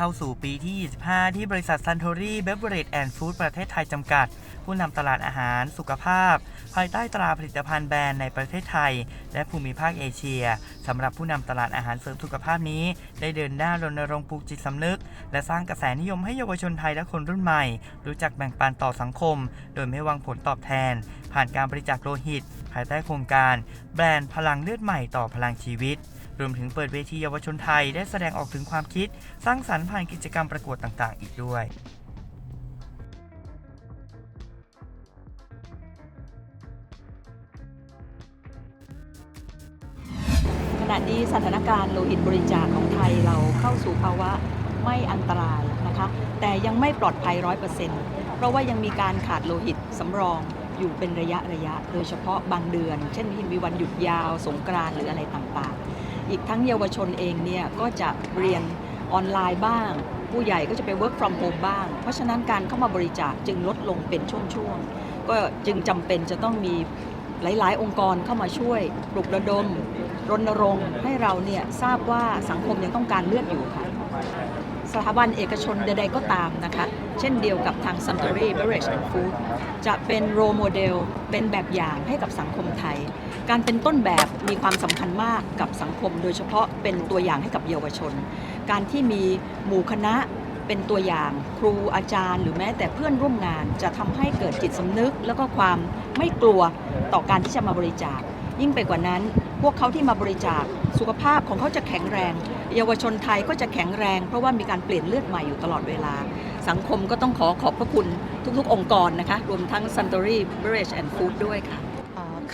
เข้าสู่ปีที่ 25 ที่บริษัท Suntory Beverage and Food ประเทศไทยจำกัด ผู้นำตลาดอาหารสุขภาพ ภายใต้ตราผลิตภัณฑ์แบรนด์ในประเทศไทย และภูมิภาคเอเชียสำหรับผู้นำตลาดอาหารเสริมสุขภาพนี้ ได้เดินหน้ารณรงค์ปลูกจิตสำนึก และสร้างกระแสนิยมให้เยาวชนไทยและคนรุ่นใหม่ รู้จักแบ่งปันต่อสังคม โดยไม่หวังผลตอบแทน ผ่านการบริจาคโลหิต ภายใต้โครงการ แบรนด์พลังเลือดใหม่ต่อพลังชีวิต รวมถึงเปิดเวทีเยาวชนไทยได้แสดงออกถึงความคิด สร้างสรรค์ผ่านกิจกรรมประกวดต่างๆ อีกด้วยขณะนี้สถานการณ์โลหิตบริจาคของไทยเราเข้าสู่ภาวะไม่อันตรายนะคะ แต่ยังไม่ปลอดภัยร้อยเปอร์เซ็นต์เพราะว่ายังมีการขาดโลหิตสำรองอยู่เป็นระยะระยะ โดยเฉพาะบางเดือน เช่นที่มีวันหยุดยาวสงกรานหรืออะไรต่างๆ อีกทั้งเยาวชนเองเนี่ยก็จะเรียนออนไลน์บ้าง ผู้ใหญ่ก็จะไป work from home บ้าง เพราะฉะนั้นการเข้ามาบริจาคจึงลดลงเป็นช่วงๆ ก็จึงจำเป็นจะต้องมีหลาย ๆ องค์กรเข้ามาช่วยปลุกระดม รณรงค์ให้เราเนี่ยทราบว่าสังคมยังต้องการเลือดอยู่ค่ะ สถาบันเอกชนใด ๆ ก็ตามนะคะ เช่นเดียวกับทาง Suntory Beverage and Food จะเป็นโรโมเดลเป็นแบบอย่างให้กับสังคมไทย การเป็นต้นแบบมีความสำคัญมากกับสังคม โดยเฉพาะเป็นตัวอย่างให้กับเยาวชน การที่มีหมู่คณะเป็นตัวอย่างครูอาจารย์ หรือแม้แต่เพื่อนร่วมงานจะทำให้เกิดจิตสำนึก แล้วก็ความไม่กลัวต่อการที่จะมาบริจาค ยิ่งไปกว่านั้น พวกเขาที่มาบริจาคสุขภาพของเขาจะแข็งแรง เยาวชนไทยก็จะแข็งแรง เพราะว่ามีการเปลี่ยนเลือดใหม่อยู่ตลอดเวลา สังคมก็ต้องขอขอบพระคุณทุกๆ องค์กรนะคะรวมทั้ง Suntory Beverage and Food ด้วยค่ะ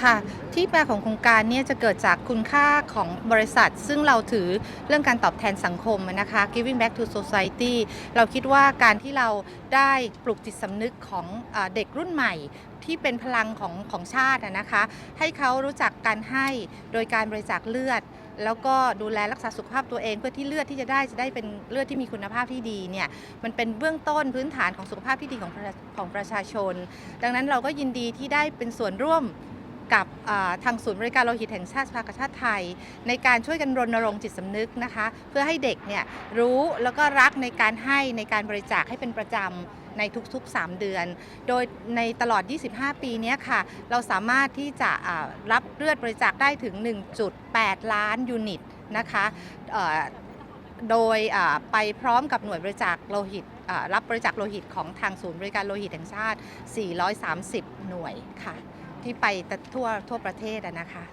ค่ะที่มาของโครงการเนี่ยจะเกิดจากคุณค่าของบริษัท ซึ่งเราถือเรื่องการตอบแทนสังคมนะคะ giving back to society เราคิดว่าการที่เราได้ปลุกจิตสำนึกของอเด็กรุ่นใหม่ที่เป็นพลังของของชาตินะคะ ให้เขารู้จักการให้โดยการบริจาคเลือด แล้วก็ดูแลรักษาสุขภาพตัวเองเพื่อที่เลือดที่จะได้จะได้เป็นเลือดที่มีคุณภาพที่ดีเนี่ยมันเป็นเบื้องต้นพื้นฐานของสุขภาพที่ดีของของประชาชน ดังนั้นเราก็ยินดีที่ได้เป็นส่วนร่วม กับทางศูนย์บริการโลหิตแห่งชาติสภากาชาติไทย ในการช่วยกันรณรงค์จิตสำนึกนะคะ เพื่อให้เด็กเนี่ยรู้แล้วก็รักในการให้ในการบริจาคให้เป็นประจำในทุกๆ 3 เดือน โดยในตลอด 25 ปีนี้ค่ะ เราสามารถที่จะรับเลือดบริจาคได้ถึง 1.8 ล้านยูนิตนะคะโดยไปพร้อมกับหน่วยบริจาคโลหิตรับบริจาคโลหิตของทางศูนย์บริการโลหิตแห่งชาติ 430 หน่วยค่ะ ที่ไปทั่วทั่วประเทศนะคะ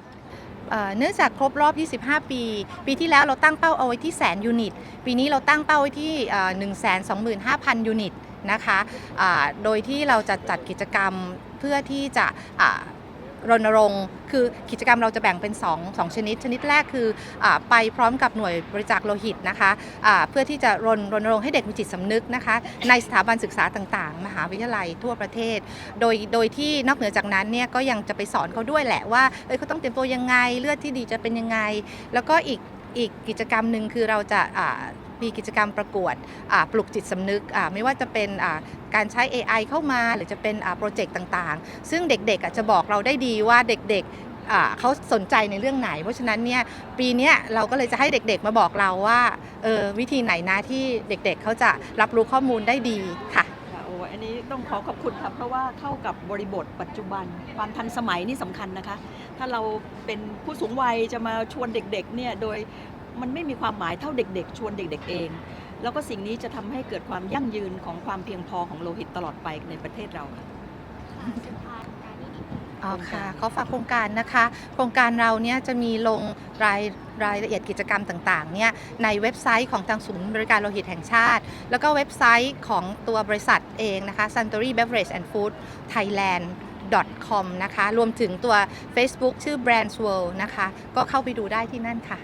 เนื่องจากครบรอบ 25 ปี ปีที่แล้วเราตั้งเป้าเอาไว้ที่แสนยูนิต ปีนี้เราตั้งเป้าไว้ที่เอ่อ125,000 ยูนิตนะคะ โดยที่เราจะจัดกิจกรรมเพื่อที่จะ รณรงค์คือกิจกรรมเราจะแบ่งเป็น2งชนิด ชนิดแรกคืออไปพร้อมกับหน่วยบริจาคโลหิตนะคะอ่าเพื่อที่จะรณรณรงค์ให้เด็กมีจิตสำนึกนะคะในสถาบันศึกษาต่างๆ มหาวิทยาลัยทั่วประเทศ โดยโดยที่นอกเหนือจากนั้นเนี่ยก็ยังจะไปสอนเขาด้วยแหละว่าเอ้ยเขาต้องเตรียมตัวยังไงเลือดที่ดีจะเป็นยังไง แล้วก็อีกอีกกิจกรรมหนึ่งคือเราจะ มีกิจกรรมประกวดปลุกจิตสำนึกไม่ว่าจะเป็นการใช้ AI เข้ามาหรือจะเป็นโปรเจกต์ต่างๆ ซึ่งเด็กๆจะบอกเราได้ดีว่าเด็กๆเขาสนใจในเรื่องไหน เพราะฉะนั้นเนี่ยปีนี้เราก็เลยจะให้เด็กๆมาบอกเราว่าเออวิธีไหนนะที่เด็กๆเขาจะรับรู้ข้อมูลได้ดีค่ะโอ้อันนี้ต้องขอขอบคุณครับเพราะว่าเข้ากับบริบทปัจจุบัน ความทันสมัยนี่สำคัญนะคะ ถ้าเราเป็นผู้สูงวัยจะมาชวนเด็กๆเนี่ยโดย มันไม่มีความหมายเท่าเด็ก ๆ ชวนเด็ก ๆ เอง แล้วก็สิ่งนี้จะทำให้เกิดความยั่งยืนของความเพียงพอของโลหิตตลอดไปในประเทศเราค่ะ อ๋อค่ะเขาฝากโครงการนะคะ โครงการเราเนี่ยจะมีลงรายรายละเอียดกิจกรรมต่างๆเนี่ยในเว็บไซต์ของทางศูนย์บริการโลหิตแห่งชาติ แล้วก็เว็บไซต์ของตัวบริษัทเองนะคะ Suntory Beverage and Food Thailand com นะคะ รวมถึงตัว Facebook ชื่อ Brands World นะคะ ก็เข้าไปดูได้ที่นั่นค่ะ